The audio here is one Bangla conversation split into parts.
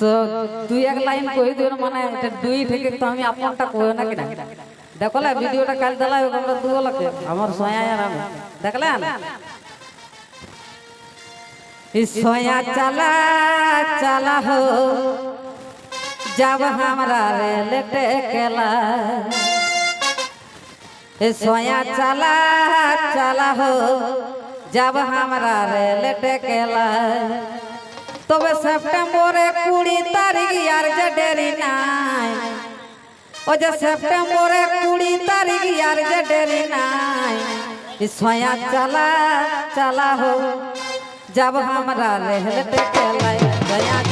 তো তুই এক লাইন কই দিও মানে এটা দুই থেকে তো আমি আপনটা কই না কিনা দেখলে ভিডিওটা কাল দিলাই আমরা দুও লাগে আমার সয়া আর আমি দেখলেন ई सोया चला चला हो जब हमरा रेल टेकला ए सोया चला चला हो जब हमरा रेल टेकला তবে সেপ্টেম্বরে কুড়ি তারিখ আর যে ডেরি নাই ও যে সেপ্টেম্বরে কুড়ি তারিখ আর যে ডেরি নাই সয়া চালা চালা হো যাব আমরা রেহলতে কেলাই দয়া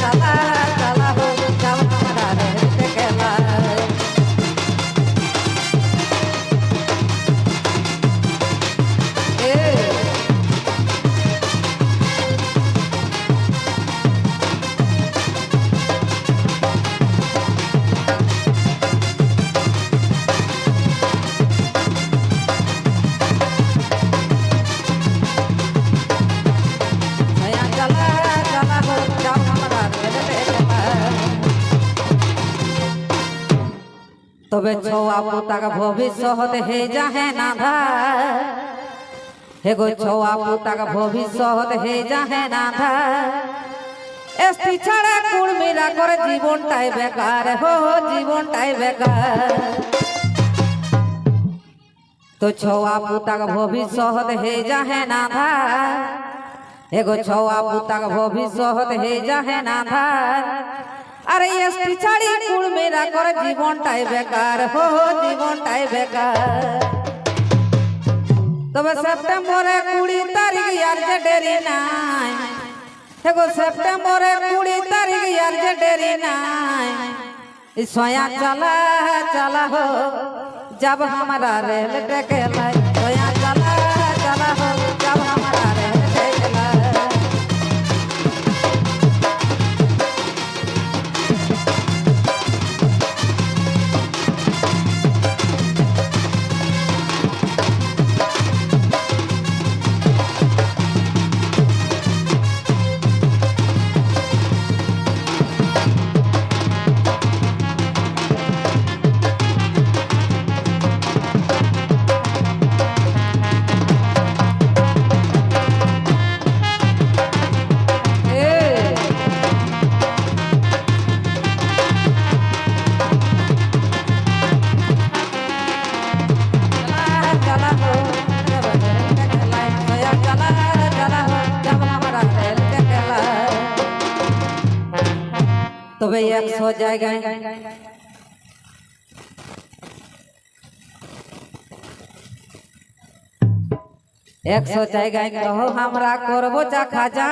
তবে পুতাক ভবিষ্যৎ হে যাহে হে গো ছোয়া পুতাক ভবিষ্যৎ হে যাহে নাধা। এসটি ছাড়া কুড়মিরা করে জীবনটাই বেকার, হো জীবনটাই বেকার। তো ছোয়া পুতাক ভবিষ্যৎ হে যাহে নাধা। এগো ছোয়া পুতাক ভবিষ্যৎ হে যাহে নাধা। আরে এসটি ছাড়ি কুল মেরা করে, জীবনটাই বেকার, হো হো, জীবনটাই বেকার। তবে সেপ্টেম্বরে কুড়ি তারিখ আর যে ডেরি নাই। দেখো, সেপ্টেম্বরে কুড়ি তারিখ আর যে ডেরি নাই। এই সয়া চালা চালা হো, যাব হামারা রেল টেকে লাই। সয়া চালা চালা হো, যাব হামারা तो भाई एक्स हो जाएगा। एक्स हो जाएगा कहो हमरा करबो चाखा जा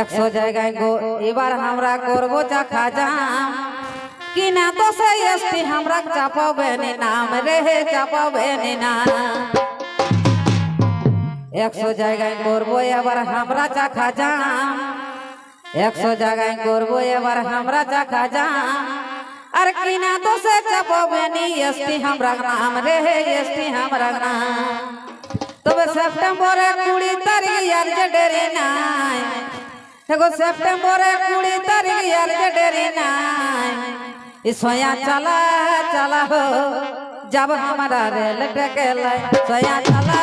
एक सौ जाएगा गो एबार हमरा करबो चाखा जा कि ना तो सही अस्ति हमरा चापो बेनी नाम रहे चापो बेनी नाम। एक्स हो जाएगा करबो एबार हमरा चाखा जा 100 जगह करबो एबार हमरा जका जान अर किना तो से चपोबेनी एसपी हमरा नाम रे एसपी हमरा नाम। तबे सितंबर 20 तारीख यार जे डेरी नाय। देखो सितंबर 20 तारीख यार जे डेरी नाय। ए सोया चला चला हो, जब हमारा रेल टकेले सोया चला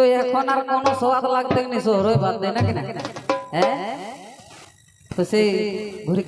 তো এখন আর কোনো সোয়াদ লাগতে নি শহরে বাদ দেয় না? হ্যাঁ? তো সেই ঘুরি